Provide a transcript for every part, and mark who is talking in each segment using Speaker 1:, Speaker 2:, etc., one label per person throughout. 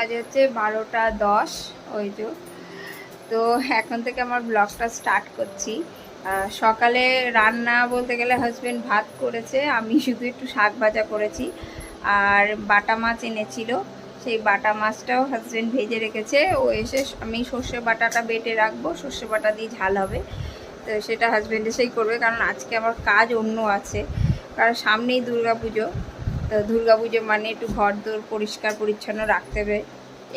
Speaker 1: বাজে হচ্ছে বারোটা দশ, ওই যে তো এখন থেকে আমার ব্লগটা স্টার্ট করছি। সকালে রান্না বলতে গেলে হাজবেন্ড ভাত করেছে, আমি শুধু একটু শাক ভাজা করেছি। আর বাটা মাছ এনেছিল, সেই বাটা মাছটাও হাজব্যান্ড ভেজে রেখেছে। ও এসে আমি সর্ষে বাটাটা বেটে রাখব, সর্ষে বাটা দিয়ে ঝাল হবে। তো সেটা হাজবেন্ড এসেই করবে, কারণ আজকে আমার কাজ অন্য আছে। কারণ সামনেই দুর্গা পুজো পুজো মানে একটু ঘর দোর পরিষ্কার পরিচ্ছন্ন রাখতে হবে।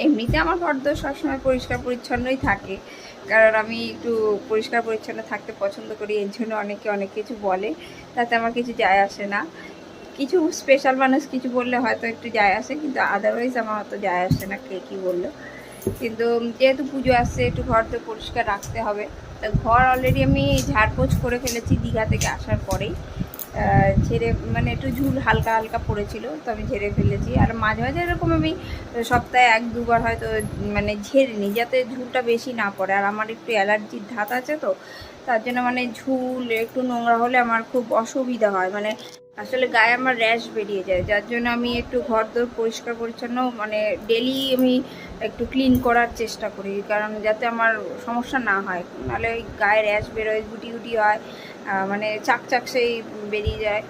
Speaker 1: এমনিতে আমার ঘর দোর সবসময় পরিষ্কার পরিচ্ছন্নই থাকে। কারণ আমি একটু পরিষ্কার পরিচ্ছন্ন থাকতে পছন্দ করি, এর জন্য অনেকে অনেক কিছু বলে, তাতে আমার কিছু যায় আসে না। কিছু স্পেশাল মানুষ কিছু বললে হয়তো একটু যায় আসে, কিন্তু আদারওয়াইজ আমার অত যায় আসে না কে কী বলল। কিন্তু যেহেতু পুজো আসছে, একটু ঘর তো পরিষ্কার রাখতে হবে। তো ঘর অলরেডি আমি ঝাড়পোছ করে ফেলেছি দীঘা থেকে আসার পরেই। ঝেড়ে মানে একটু ঝুল হালকা হালকা পড়েছিল, তো আমি ঝেড়ে ফেলেছি। আর মাঝে মাঝে এরকম আমি সপ্তাহে এক দুবার হয়তো মানে ঝেড়ে নিই যাতে ঝুলটা বেশি না পড়ে। আর আমার একটু অ্যালার্জির ধাত আছে তো, তার জন্য মানে ঝুল, একটু নোংরা হলে আমার খুব অসুবিধা হয়। মানে আসলে গায়ে আমার র্যাশ বেরিয়ে যায়, যার জন্য আমি একটু ঘর দোর পরিষ্কার পরিচ্ছন্ন মানে ডেলি আমি একটু ক্লিন করার চেষ্টা করি, কারণ যাতে আমার সমস্যা না হয়। নাহলে ওই গায়ে র্যাশ বেরোয়, গুটি গুটি হয় মানে চাক চাক সেই বেরিয়ে যায়।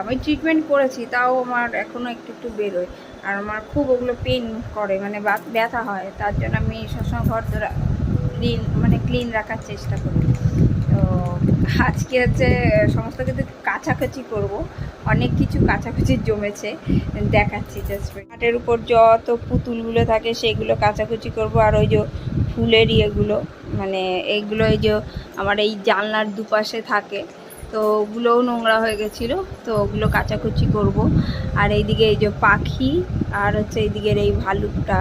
Speaker 1: আমি ট্রিটমেন্ট করেছি, তাও আমার এখনও একটু একটু বেরোয়। আর আমার খুব ওগুলো পেন করে মানে ব্যথা হয়, তার জন্য আমি সবসময় ঘর ধরা ক্লিন মানে ক্লিন রাখার চেষ্টা করি। তো আজকে হচ্ছে সমস্ত কিছু কাছাকাছি করব। অনেক কিছু কাছাকাছি জমেছে। দেখাচ্ছি জাস্ট হাটের উপর যত পুতুলগুলো থাকে, সেগুলো কাচাকুচি করব। আর ওই যে ফুলের ইয়েগুলো মানে এইগুলো এই যে আমার এই জানলার দুপাশে থাকে, তো ওগুলোও নোংরা হয়ে গেছিল, তো ওগুলো কাচাকুচি করব। আর এইদিকে এই যে পাখি, আর হচ্ছে এইদিকের এই ভালুকটা,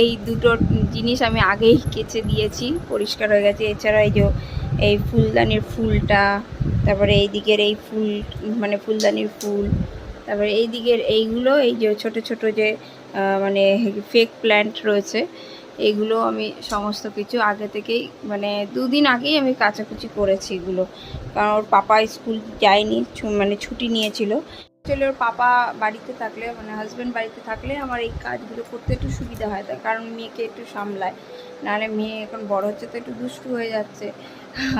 Speaker 1: এই দুটো জিনিস আমি আগেই কেচে দিয়েছি, পরিষ্কার হয়ে গেছে। এছাড়া এই যে এই ফুলদানির ফুলটা তারপরে এই দিকের এই ফুল মানে ফুলদানির ফুল, তারপরে এই দিকের এইগুলো, এই যে ছোট ছোট যে মানে ফেক প্ল্যান্ট রয়েছে, এগুলো আমি সমস্ত কিছু আগে থেকেই মানে দুদিন আগেই আমি কাচাকুচি করেছি এগুলো। কারণ ওর পাপা স্কুল যায়নি মানে ছুটি নিয়েছিল। আসলে ওর পাপা বাড়িতে থাকলে মানে হাজব্যান্ড বাড়িতে থাকলে আমার এই কাজগুলো করতে একটু সুবিধা হয়, তার কারণ মেয়েকে একটু সামলায়। নাহলে মেয়ে এখন বড় হচ্ছে তো একটু দুষ্টু হয়ে যাচ্ছে।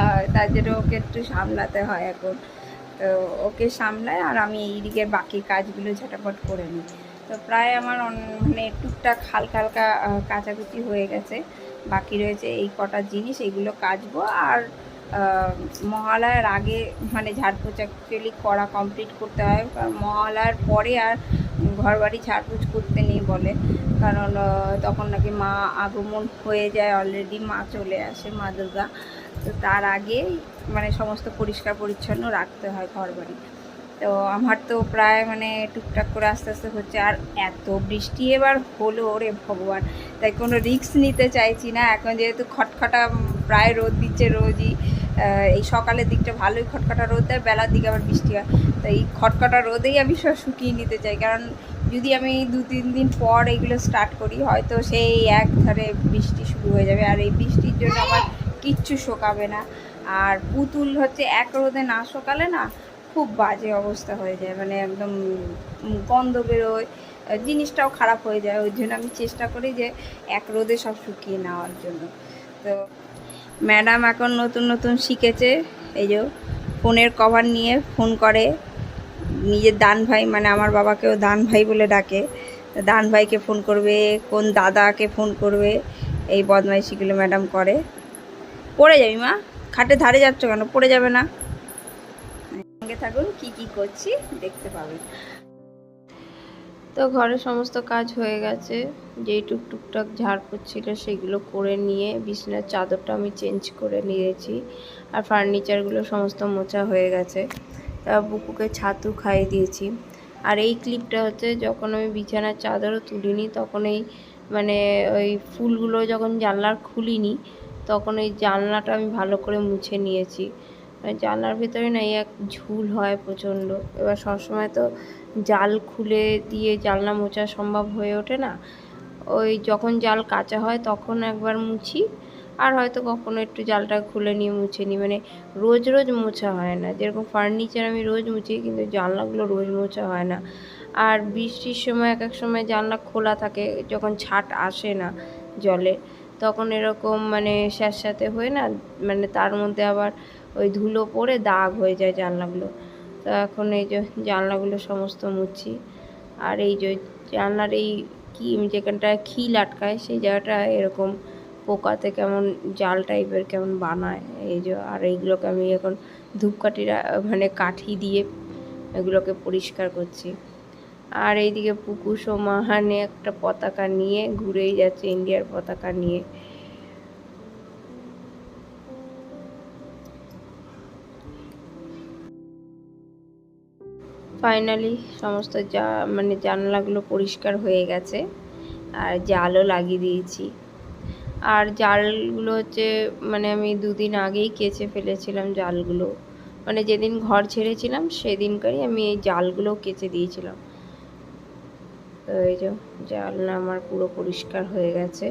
Speaker 1: আর তার জন্য ওকে একটু সামলাতে হয় এখন। তো ওকে সামলায় আর আমি এই দিকের বাকি কাজগুলো ঝটাপট করে নিই। তো প্রায় আমার মানে টুকটাক হালকা হালকা কাচাকুচি হয়ে গেছে। বাকি রয়েছে এই কটা জিনিস, এইগুলো কাচবো। আর মহালয়ার আগে মানে ঝাড়পোছ অ্যাকচুয়ালি করা কমপ্লিট করতে হয়। কারণ মহালয়ার পরে আর ঘর বাড়ি ঝাড়পোছ করতে নেই বলে। কারণ তখন নাকি মা আগমন হয়ে যায় অলরেডি মা চলে আসে, মা দুর্গা। তো তার আগে মানে সমস্ত পরিষ্কার পরিচ্ছন্ন রাখতে হয় ঘর বাড়ি তো আমার তো প্রায় মানে টুকটাক করে আস্তে আস্তে হচ্ছে। আর এত বৃষ্টি এবার হলো রে ভগবান। তাই কোনো রিস্ক নিতে চাইছি না। এখন যেহেতু খটখটা প্রায় রোদ দিচ্ছে রোজই এই সকালের দিকটা ভালোই খটখটা রোদ দেয়, বেলার দিকে আবার বৃষ্টি হয়। তো এই খটখটা রোদেই আমি সব শুকিয়ে নিতে চাই। কারণ যদি আমি দু তিন দিন পর এগুলো স্টার্ট করি, হয়তো সেই এক ধারে বৃষ্টি শুরু হয়ে যাবে। আর এই বৃষ্টির জন্য আমার কিচ্ছু শোকাবে না। আর পুতুল হচ্ছে এক রোদে না শোকালে না খুব বাজে অবস্থা হয়ে যায় মানে একদম গন্ধ বেরোয়, জিনিসটাও খারাপ হয়ে যায়। ওই জন্য আমি চেষ্টা করি যে এক রোদে সব শুকিয়ে নেওয়ার জন্য। তো ম্যাডাম এখন নতুন নতুন শিখেছে, এই যে ফোনের কভার নিয়ে ফোন করে, নিজের দান ভাই মানে আমার বাবাকেও দান ভাই বলে ডাকে। দান ভাইকে ফোন করবে, কোন দাদাকে ফোন করবে, এই বদমাইশিগুলো ম্যাডাম করে। পড়ে যাবি মা। খাটে ধারে যাচ্ছ কেন? পড়ে যাবে না। সঙ্গে থাকুন, কি কি করছি দেখতে পাবেন তো ঘরের সমস্ত কাজ হয়ে গেছে। যেই টুক টুকটাক ঝাড় পড়ছিল সেগুলো করে নিয়ে বিছানার চাদরটা আমি চেঞ্জ করে নিয়েছি। আর ফার্নিচারগুলো সমস্ত মোচা হয়ে গেছে। তা বুকুকে ছাতু খাইয়ে দিয়েছি। আর এই ক্লিপটা হচ্ছে যখন আমি বিছানার চাদরও তুলিনি, তখন এই মানে ওই ফুলগুলো যখন জানলার খুলিনি তখন ওই জানলাটা আমি ভালো করে মুছে নিয়েছি। আর জানলার ভিতরে না এই এক ঝুল হয় প্রচণ্ড। এবার সবসময় তো জাল খুলে দিয়ে জানলা মোছা সম্ভব হয়ে ওঠে না। ওই যখন জাল কাঁচা হয় তখন একবার মুছি, আর হয়তো কখনো একটু জালটা খুলে নিয়ে মুছে নিই। মানে রোজ রোজ মোছা হয় না। যেরকম ফার্নিচার আমি রোজ মুছি, কিন্তু জানলাগুলো রোজ মোছা হয় না।
Speaker 2: আর বৃষ্টির সময় এক এক সময় জানলা খোলা থাকে, যখন ছাট আসে না জলে। তখন এরকম মানে স্যাঁতস্যাঁতে হয়ে না মানে তার মধ্যে আবার ওই ধুলো পড়ে দাগ হয়ে যায় জানলাগুলো। তো এখন এই যে জানলাগুলো সমস্ত মুছি। আর এই যে জানলার এই কি যেখানটায় খিল আটকায়, সেই জায়গাটা এরকম পোকাতে কেমন জাল টাইপের কেমন বানায়। এই যে আর এইগুলোকে আমি এখন ধূপকাঠিরা মানে কাঠি দিয়ে এগুলোকে পরিষ্কার করছি। আর এইদিকে পুকু সোমাহানে একটা পতাকা নিয়ে ঘুরেই যাচ্ছে ইন্ডিয়ার পতাকা নিয়ে। ফাইনালি সমস্ত যা মানে জানলাগুলো পরিষ্কার হয়ে গেছে আর জালও লাগিয়ে দিয়েছি। আর জালগুলো হচ্ছে মানে আমি দুদিন আগেই কেচে ফেলেছিলাম জালগুলো। মানে যেদিন ঘর ছেড়েছিলাম, সেদিনকারই আমি এই জালগুলো কেচে দিয়েছিলাম। তো এই যে জালনা আমার পুরো পরিষ্কার হয়ে গেছে।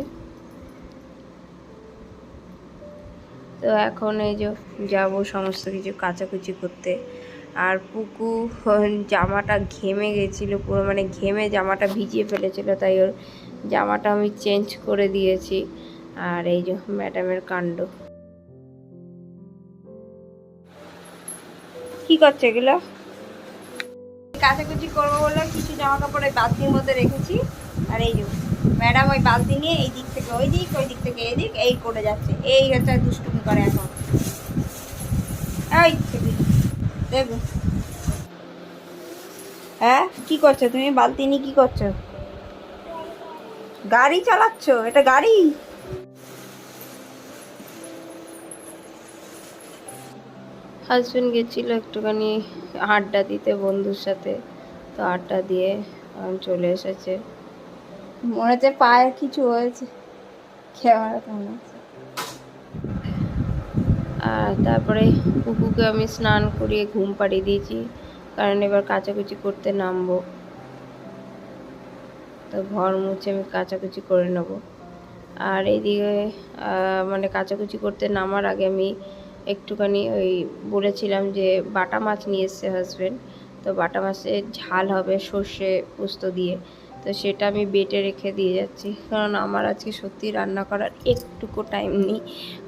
Speaker 2: তো এখন এই যে যাব সমস্ত কিছু কাচাকুচি করতে। আর পুকু জামাটা ঘেমে গেছিল, পুরো মানে ঘেমে জামাটা ভিজিয়ে ফেলেছিল, তাই ওর জামাটা আমি চেঞ্জ করে দিয়েছি। আর এই যে ম্যাডামের কাণ্ড। কি করছে এগুলো? কাচাকুচি করব বলে কিছু জামা কাপড় ওই বালতির মধ্যে রেখেছি। আর এই ম্যাডাম ওই বালতি নিয়ে এই দিক থেকে ওই দিক ওই দিক থেকে এই দিক, এই করে যাচ্ছে। এই হচ্ছে দুষ্টুমি করে এখন। হ্যাঁ কি করছ? তুমি বালতি নিয়ে কি করছ? গাড়ি চালাচ্ছ? এটা গাড়ি? হাজবেন্ড গেছিল একটুখানি আড্ডা দিতে, বন্ধুর সাথে। তো আড্ডা দিয়ে চলে এসেছে। মনে হচ্ছে পায়ের কিছু হয়েছে। আর তারপরে কুকুকে আমি স্নান করিয়ে ঘুম পাড়িয়ে দিয়েছি, কারণ এবার কাচাকুচি করতে নামবো। তো ঘর মুছে আমি কাচাকুচি করে নেব। আর এইদিকে মানে কাচাকুচি করতে নামার আগে আমি একটুখানি ওই বলেছিলাম যে বাটা মাছ নিয়ে এসছে হাজব্যান্ড তো বাটা মাছের ঝাল হবে সর্ষে পোস্ত দিয়ে। তো সেটা আমি বেটে রেখে দিয়ে যাচ্ছি। কারণ আমার আজকে সত্যি রান্না করার একটুকু টাইম নেই।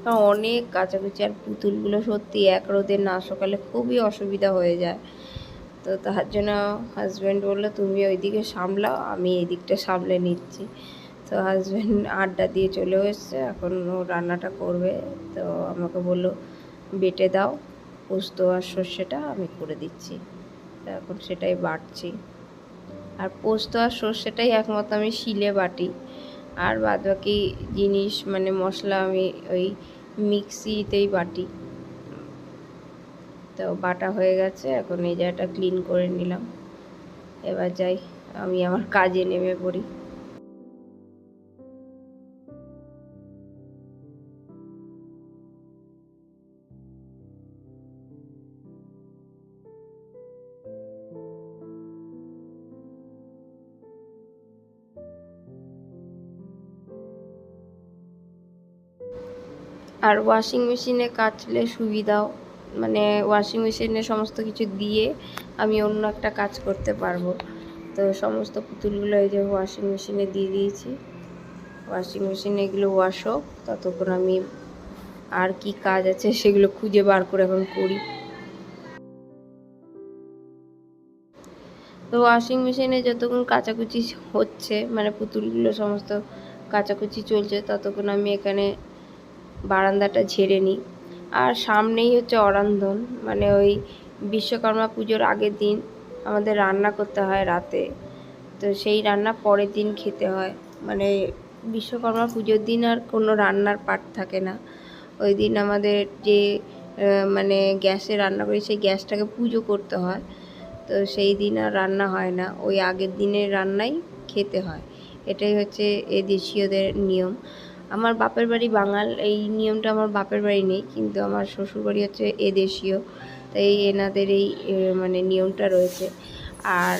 Speaker 2: কারণ অনেক কাচাকুচি আর পুতুলগুলো সত্যি এক রোদে না সকালে খুবই অসুবিধা হয়ে যায়। তো তার জন্য হাজব্যান্ড বলল, তুমি ওইদিকে সামলাও, আমি এই দিকটা সামলে নিচ্ছি। তো হাজব্যান্ড আড্ডা দিয়ে চলেও এসছে। এখন ও রান্নাটা করবে। তো আমাকে বলল বেটে দাও, পোস্ত আর সর্ষেটা আমি করে দিচ্ছি। এখন সেটাই বাটছি। আর পোস্ত আর সর্ষেটাই একমাত্র আমি শিলে বাটি। আর বাদ বাকি জিনিস মানে মশলা আমি ওই মিক্সিতেই বাটি। তো বাটা হয়ে গেছে, এখন এই জায়গাটা ক্লিন করে নিলাম। এবার যাই, আমি আমার কাজে নেমে পড়ি। আর ওয়াশিং মেশিনে কাচলে সুবিধাও মানে ওয়াশিং মেশিনে সমস্ত কিছু দিয়ে আমি অন্য একটা কাজ করতে পারব। তো সমস্ত পুতুলগুলো এই যে ওয়াশিং মেশিনে দিয়ে দিয়েছি। ওয়াশিং মেশিনে এগুলো ওয়াশ হোক, ততক্ষণ আমি আর কি কাজ আছে সেগুলো খুঁজে বার করে এখন করি। তো ওয়াশিং মেশিনে যতক্ষণ কাচাকুচি হচ্ছে মানে পুতুলগুলো সমস্ত কাচাকুচি চলছে, ততক্ষণ আমি এখানে বারান্দাটা ঝেড়ে নিই। আর সামনেই হচ্ছে অরান্ধন মানে ওই বিশ্বকর্মা পুজোর আগের দিন আমাদের রান্না করতে হয় রাতে। তো সেই রান্না পরের দিন খেতে হয়। মানে বিশ্বকর্মা পুজোর দিন আর কোনো রান্নার পাট থাকে না। ওই দিন আমাদের যে মানে গ্যাসে রান্না করি, সেই গ্যাসটাকে পুজো করতে হয়। তো সেই দিন আর রান্না হয় না। ওই আগের দিনের রান্নাই খেতে হয়। এটাই হচ্ছে এ দেশীয়দের নিয়ম। আমার বাপের বাড়ি বাঙাল, এই নিয়মটা আমার বাপের বাড়ি নেই, কিন্তু আমার শ্বশুর বাড়ি হচ্ছে এদেশীয় দেশীয়, তাই এনাদের এই মানে নিয়মটা রয়েছে। আর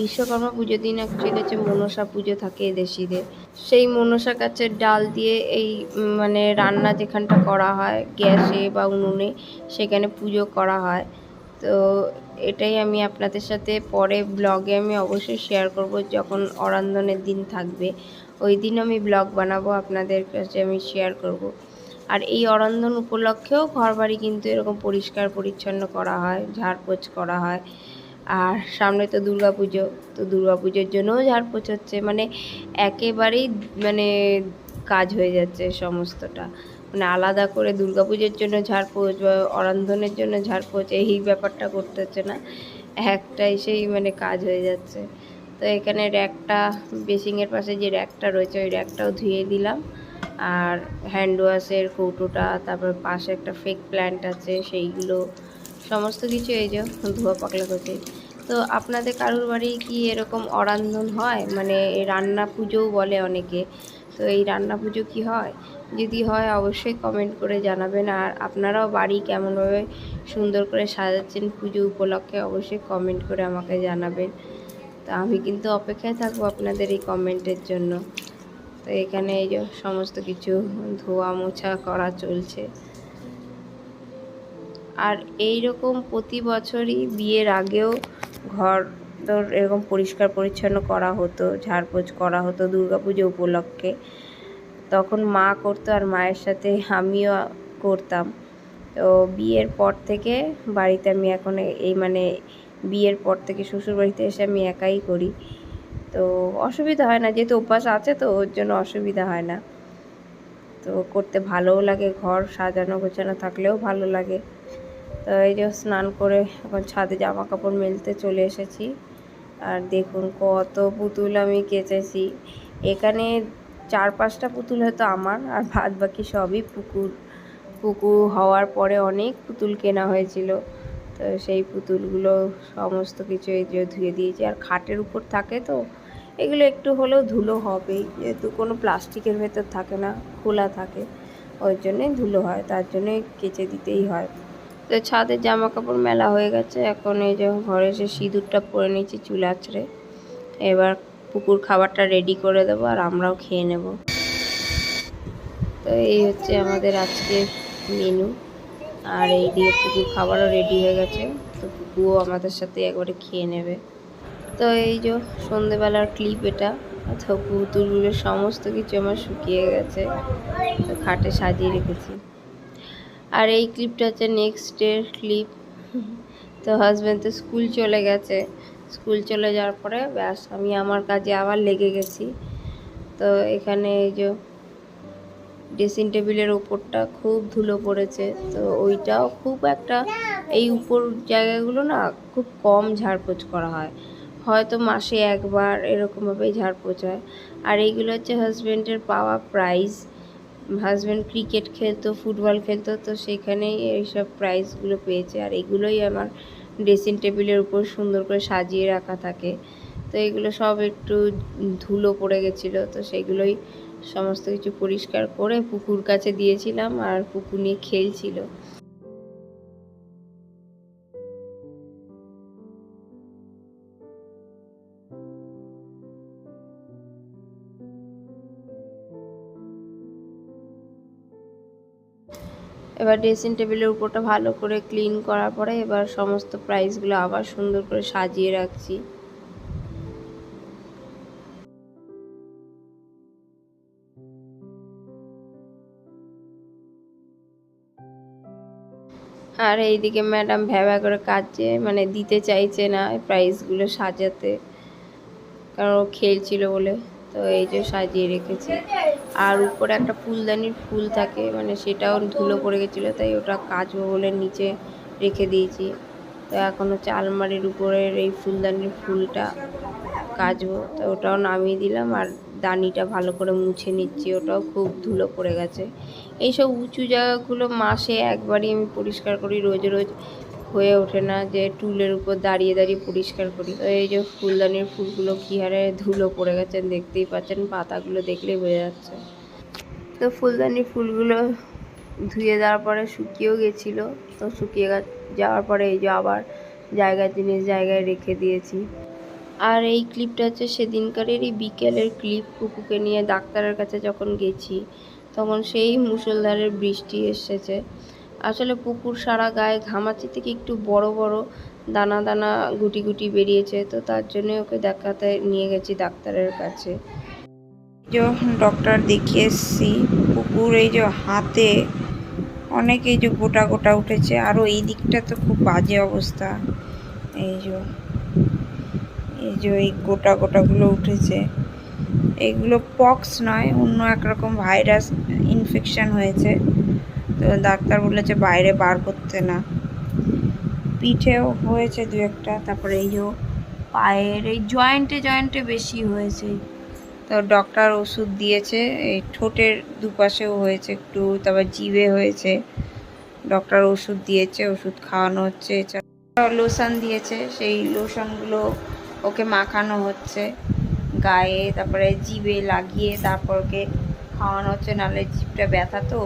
Speaker 2: বিশ্বকর্মা পুজোর দিন অ্যাকচুয়ালি হচ্ছে মনসা পুজো থাকে এদেশিদের সেই মনসা গাছের ডাল দিয়ে এই মানে রান্না যেখানটা করা হয়, গ্যাসে বা উনুনে, সেখানে পুজো করা হয়। তো এটাই আমি আপনাদের সাথে পরে ব্লগে আমি অবশ্যই শেয়ার করব, যখন অরান্ধনের দিন থাকবে। ওই দিন আমি ব্লগ বানাবো আপনাদের কাছে আমি শেয়ার করব। আর এই অরন্ধন উপলক্ষেও ঘরবাড়ি কিন্তু এরকম পরিষ্কার পরিচ্ছন্ন করা হয়, ঝাড়পোছ করা হয়। আর সামনে তো দুর্গা পুজো তো দুর্গা পুজোর জন্যও ঝাড়পোছ হচ্ছে। মানে একেবারেই মানে কাজ হয়ে যাচ্ছে সমস্তটা। মানে আলাদা করে দুর্গা পুজোর জন্য ঝাড়পোছ বা অরন্ধনের জন্য ঝাড়পোছ, এই ব্যাপারটা করতে হচ্ছে না। একটা এসেই মানে কাজ হয়ে যাচ্ছে। তো এখানে র্যাকটা, বেসিংয়ের পাশে যে র্যাকটা রয়েছে, ওই র্যাকটাও ধুয়ে দিলাম। আর হ্যান্ড ওয়াশের কৌটোটা, তারপর পাশে একটা ফেক প্ল্যান্ট আছে, সেইগুলো, সমস্ত কিছু এই যে ধোয়া পাকলা করছে। তো আপনাদের কারোর বাড়ি কি এরকম অরান্ধন হয়? মানে রান্না পুজোও বলে অনেকে। তো এই রান্না পুজো কি হয়? যদি হয়, অবশ্যই কমেন্ট করে জানাবেন। আর আপনারাও বাড়ি কেমনভাবে সুন্দর করে সাজাচ্ছেন পুজো উপলক্ষে, অবশ্যই কমেন্ট করে আমাকে জানাবেন। তো আমি কিন্তু অপেক্ষায় থাকব আপনাদের এই কমেন্টের জন্য। তো এখানে এই যে সমস্ত কিছু ধোয়া মোছা করা চলছে। আর এই রকম প্রতি বছরই বিয়ের আগেও ঘর তোর এরকম পরিষ্কার পরিচ্ছন্ন করা হতো, ঝাড়পোছ করা হতো পুজো উপলক্ষে। তখন মা করতো আর মায়ের সাথে আমিও করতাম। তো বিয়ের পর থেকে বাড়িতে আমি এখন এই মানে বিয়ের পর থেকে শ্বশুরবাড়িতে এসে আমি একাই করি। তো অসুবিধা হয় না, যেহেতু অভ্যাস আছে তো, ওর জন্য অসুবিধা হয় না। তো করতে ভালোও লাগে, ঘর সাজানো গোছানো থাকলেও ভালো লাগে। তো এই যে স্নান করে এখন ছাদে জামা কাপড় মেলতে চলে এসেছি। আর দেখুন কত পুতুল আমি কেচেছি। এখানে চার পাঁচটা পুতুল হয়তো আমার, আর বাদ বাকি সবই পুকুর। পুকুর হওয়ার পরে অনেক পুতুল কেনা হয়েছিল। তো সেই পুতুলগুলো সমস্ত কিছু এই যে ধুয়ে দিয়েছি। আর খাটের উপর থাকে তো, এগুলো একটু হলেও ধুলো হবেই। যেহেতু কোনো প্লাস্টিকের ভেতর থাকে না, খোলা থাকে, ওই জন্যই ধুলো হয়, তার জন্যই কেচে দিতেই হয়। তো ছাদের জামা কাপড় মেলা হয়ে গেছে, এখন এই যে ঘরে এসে সিঁদুরটা পরে নিয়েছি চুল আছড়ে এবার পুকুর খাবারটা রেডি করে দেবো আর আমরাও খেয়ে নেব। তো এই হচ্ছে আমাদের আজকের মেনু আর এই দিয়ে পুকুর খাবারও রেডি হয়ে গেছে। তো পুকুও আমাদের সাথে একবারে খেয়ে নেবে। তো এই যে সন্ধেবেলার ক্লিপ এটা, তো পুতুলগুলোর সমস্ত কিছু আমার শুকিয়ে গেছে। তো খাটে সাজিয়ে রেখেছি। আর এই ক্লিপটা হচ্ছে নেক্সট ডের ক্লিপ তো হাজব্যান্ড তো স্কুল চলে গেছে। স্কুল চলে যাওয়ার পরে ব্যাস আমি আমার কাজে আবার লেগে গেছি। তো এখানে এই যে ড্রেসিং টেবিলের ওপরটা খুব ধুলো পড়েছে। তো ওইটাও খুব একটা এই উপর জায়গাগুলো না খুব কম ঝাড়পোছ করা হয়। হয়তো মাসে একবার এরকমভাবেই ঝাড়পোছ হয়। আর এইগুলো হচ্ছে হাজব্যান্ডের পাওয়া প্রাইজ হাজব্যান্ড ক্রিকেট খেলতো ফুটবল খেলতো, তো সেখানেই এইসব প্রাইজগুলো পেয়েছে। আর এগুলোই আমার ড্রেসিং টেবিলের উপর সুন্দর করে সাজিয়ে রাখা থাকে। তো এগুলো সব একটু ধুলো পড়ে গেছিল, তো সেগুলোই সমস্ত কিছু পরিষ্কার করে পুকুর কাছে দিয়েছিলাম আর পুকুর নিয়ে খেলছিল এবার ড্রেসিং টেবিলের উপরটা ভালো করে ক্লিন করার পরে এবার সমস্ত প্রাইসগুলো আবার সুন্দর করে সাজিয়ে রাখছি। আর এইদিকে ম্যাডাম ভ্যাবা করে কাজে মানে দিতে চাইছে না প্রাইসগুলো সাজাতে। কারণ খেলছিল বলে, তো এই যে সাজিয়ে রেখেছি। আর উপরে একটা ফুলদানির ফুল থাকে মানে সেটাও ধুলো পড়ে গেছিল, তাই ওটা কাচবো বলে নিচে রেখে দিয়েছি। তো এখন হচ্ছে আলমারির উপরের এই ফুলদানির ফুলটা কাচবো, তো ওটাও নামিয়ে দিলাম। আর দানিটা ভালো করে মুছে নিচ্ছি, ওটাও খুব ধুলো পড়ে গেছে। এইসব উঁচু জায়গাগুলো মাসে একবারই আমি পরিষ্কার করি, রোজ রোজ হয়ে ওঠে না যে টুলের উপর দাঁড়িয়ে দাঁড়িয়ে পরিষ্কার করি। তো এই যে ফুলদানির ফুলগুলো কী হারে ধুলো পড়ে গেছেন দেখতেই পাচ্ছেন, পাতাগুলো দেখলেই বোঝা যাচ্ছে। তো ফুলদানির ফুলগুলো ধুয়ে দেওয়ার পরে শুকিয়েও গেছিল, তো শুকিয়ে যাওয়ার পরে এই যে আবার জায়গায় জিনিস জায়গায় রেখে দিয়েছি। আর এই ক্লিপটা হচ্ছে সেদিনকারেরই বিকেলের ক্লিপ কুকুকে নিয়ে ডাক্তারের কাছে যখন গেছি, তখন সেই মুসলধারের বৃষ্টি এসেছে। আসলে পুকুর সারা গায়ে ঘামাচি থেকে একটু বড় বড় দানা দানা গুটি গুটি বেরিয়েছে, তো তার জন্য ওকে দেখাতে নিয়ে গেছি ডাক্তারের কাছে।
Speaker 1: যে ডক্টর দেখিয়ে এসছি, কুকুর এই যে হাতে অনেক এই যে গোটা গোটা উঠেছে আরও এই দিকটা তো খুব বাজে অবস্থা। এই যে এই যে এই গোটা গোটাগুলো উঠেছে। এগুলো পক্স নয়, অন্য একরকম ভাইরাস ইনফেকশন হয়েছে। তো ডাক্তার বলেছে বাইরে বার করতে না। পিঠেও হয়েছে দু একটা, তারপরে এই যে পায়ের এই জয়েন্টে জয়েন্টে বেশি হয়েছে। তো ডক্টর ওষুধ দিয়েছে, এই ঠোঁটের দুপাশেও হয়েছে একটু, তারপর জিভে হয়েছে। ডক্টর ওষুধ দিয়েছে, ওষুধ খাওয়ানো হচ্ছে। এছাড়া লোশন দিয়েছে, সেই লোশনগুলো ওকে মাখানো হচ্ছে। গায়ে তারপরে জিভে লাগিয়ে তারপর ওকে খাওয়ানো হচ্ছে, নাহলে জিভটা ব্যথা তো।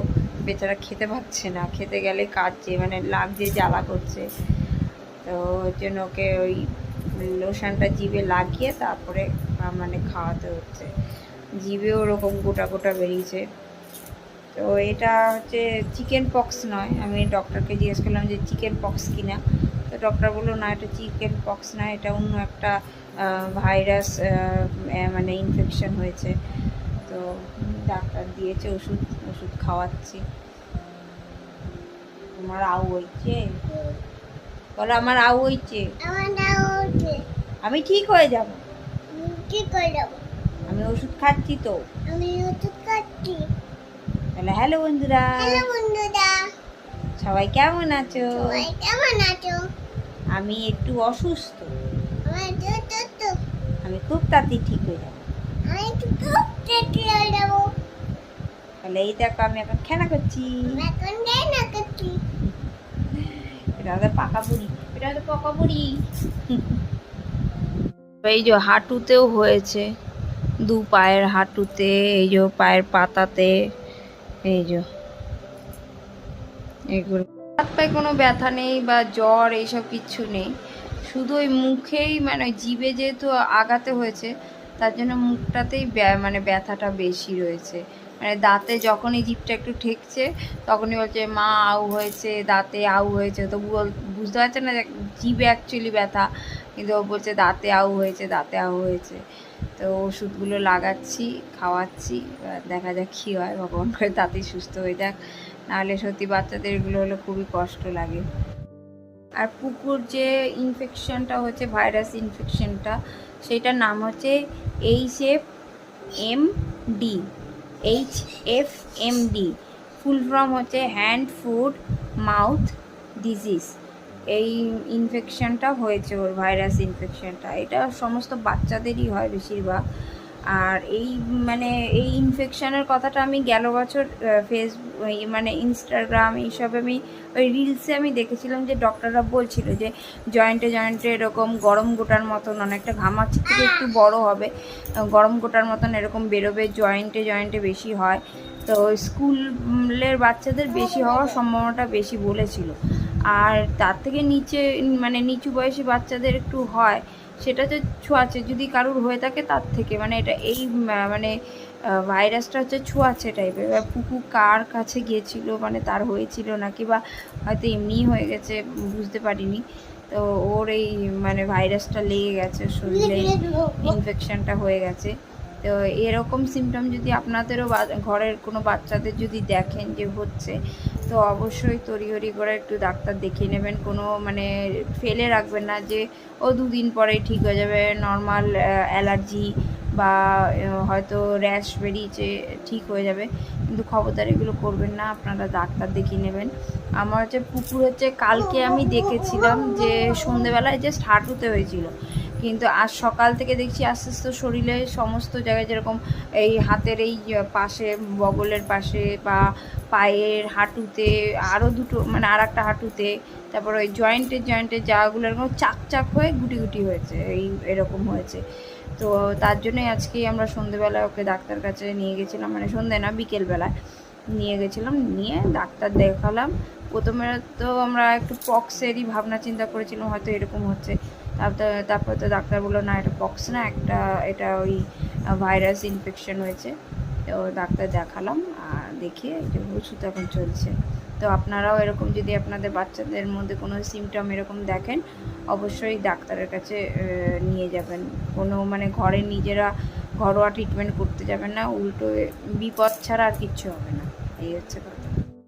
Speaker 1: বেচারা খেতে পাচ্ছে না, খেতে গেলে কাটছে মানে লাগছে জ্বালা করছে। তো ওর জন্য ওকে ওই লোশনটা জিভে লাগিয়ে তারপরে মানে খাওয়াতে হচ্ছে। জিভে ওরকম গোটা গোটা বেরিয়েছে। তো এটা হচ্ছে চিকেন পক্স নয়। আমি ডক্টরকে জিজ্ঞেস করলাম যে চিকেন পক্স কিনা? তো ডক্টর বলল না এটা চিকেন পক্স না এটা অন্য একটা ভাইরাস মানে ইনফেকশন হয়েছে। তো ডাক্তার দিয়েছে ওষুধ ওষুধ খাওয়াচ্ছি। তোমার আউ হয়েছে? বলো আমার আউ হয়েছে?
Speaker 3: আমার নাম হচ্ছে
Speaker 1: আমি ঠিক হয়ে যাব। আমি ওষুধ খাচ্ছি তো।
Speaker 3: আমি ওষুধ খাচ্ছি।
Speaker 1: তাহলে হ্যালো বন্ধুরা।
Speaker 3: হ্যালো বন্ধুরা।
Speaker 1: সবাই কেমন আছো?
Speaker 3: সবাই কেমন আছো?
Speaker 1: আমি একটু অসুস্থ। আমি খুব তাড়াতাড়ি ঠিক হয়ে যাব। তাহলে এই দেখো আমি এখন খেলা করছি। এটা হচ্ছে পাকা বুড়ি এটা হচ্ছে পাকা বুড়ি এই যে হাঁটুতেও হয়েছে। দু পায়ের হাঁটুতে এই যে পায়ের পাতাতে এই যে। এগুলো। হাত কোনো ব্যথা নেই বা জ্বর এইসব কিচ্ছু নেই। শুধু ওই মুখেই মানে জিভে যেহেতু আগাতে হয়েছে, তার জন্য মুখটাতেই মানে ব্যথাটা বেশি রয়েছে। মানে দাঁতে যখনই জিভটা একটু ঠেকছে, তখনই বলছে, মা, আউ হয়েছে, দাঁতে আউ হয়েছে। তো বুঝতে পারছে না যে জিভে অ্যাকচুয়ালি ব্যথা, কিন্তু ও বলছে, দাঁতে আউ হয়েছে, দাঁতে আউ হয়েছে। তো ওষুধগুলো লাগাচ্ছি, খাওয়াচ্ছি দেখা যাক কী হয়, ভগবান করে তাতেই সুস্থ হয়ে যাক। নাহলে সত্যি বাচ্চাদের এগুলো হলে খুবই কষ্ট লাগে। আর পুকুর যে ইনফেকশনটা হচ্ছে ভাইরাস ইনফেকশনটা সেটার নাম হচ্ছে H F M D H F M D full form হচ্ছে হ্যান্ড ফুড মাউথ ডিজিজ এই ইনফেকশনটা হয়েছে ওর ভাইরাস ইনফেকশনটা এটা সমস্ত বাচ্চাদেরই হয় বেশিরভাগ। আর এই মানে এই ইনফেকশনের কথাটা আমি গেল বছর ফেস মানে ইনস্টাগ্রাম এইসব আমি, ওই রিলসে আমি দেখেছিলাম যে ডক্টররা বলছিল যে জয়েন্টে জয়েন্টে এরকম গরম গোটার মতন অনেকটা ঘামাচ্ছি থেকে একটু বড় হবে। গরম গোটার মতন এরকম বেরোবে জয়েন্টে জয়েন্টে বেশি হয়। তো স্কুলের বাচ্চাদের বেশি হওয়ার সম্ভাবনাটা বেশি বলেছিল। আর তার থেকে নিচে মানে নিচু বয়সী বাচ্চাদের একটু হয়। সেটা যে ছোঁয়াচে যদি কারুর হয়ে থাকে তার থেকে। মানে এটা এই মানে ভাইরাসটা হচ্ছে ছোঁয়াচে টাইপের এবার পুকু কার কাছে গিয়েছিল মানে তার হয়েছিল নাকি বা হয়তো এমনিই হয়ে গেছে, বুঝতে পারিনি। তো ওর এই মানে ভাইরাসটা লেগে গেছে, শরীরে ইনফেকশনটা হয়ে গেছে। তো এরকম সিমটম যদি আপনাদেরও ঘরের কোনো বাচ্চাদের যদি দেখেন যে হচ্ছে তো অবশ্যই তড়িঘড়ি করে একটু ডাক্তার দেখিয়ে নেবেন। কোনো মানে ফেলে রাখবেন না যে, ও দুদিন পরে ঠিক হয়ে যাবে নর্মাল অ্যালার্জি বা হয়তো র্যাশ বেরিয়েছে, ঠিক হয়ে যাবে। কিন্তু খবরদার এগুলো করবেন না, আপনারা ডাক্তার দেখিয়ে নেবেন। আমার হচ্ছে পুকুর হচ্ছে, কালকে আমি দেখেছিলাম যে সন্ধেবেলায় জাস্ট হাঁটুতে হয়েছিল। কিন্তু আজ সকাল থেকে দেখছি আস্তে আস্তে শরীরে সমস্ত জায়গায় যেরকম এই হাতের এই পাশে, বগলের পাশে বা পায়ের হাঁটুতে আরও দুটো মানে আর একটা হাঁটুতে, তারপর ওই জয়েন্টে জয়েন্টে জায়গাগুলো এরকম চাক চাক হয়ে গুটি গুটি হয়েছে, এই, এরকম হয়েছে। তো তার জন্যই আজকেই আমরা সন্ধেবেলা ওকে ডাক্তার কাছে নিয়ে গেছিলাম মানে সন্ধে না, বিকেলবেলায় নিয়ে গেছিলাম, নিয়ে ডাক্তার দেখালাম। প্রথমে তো আমরা একটু পক্সেরই ভাবনা চিন্তা করেছিলাম, হয়তো এরকম হচ্ছে। তারপর তারপর তো ডাক্তার বলল, না, এটা পক্স না, একটা এটা ওই ভাইরাস ইনফেকশন হয়েছে। তো ডাক্তার দেখালাম, আর দেখিয়ে যে ওষুধ এখন চলছে। তো আপনারাও এরকম যদি আপনাদের বাচ্চাদের মধ্যে কোনো সিমটম এরকম দেখেন, অবশ্যই ডাক্তারের কাছে নিয়ে যাবেন। কোনো মানে ঘরে নিজেরা ঘরোয়া ট্রিটমেন্ট করতে যাবেন না, উল্টো বিপদ ছাড়া আর কিচ্ছু হবে না। এই হচ্ছে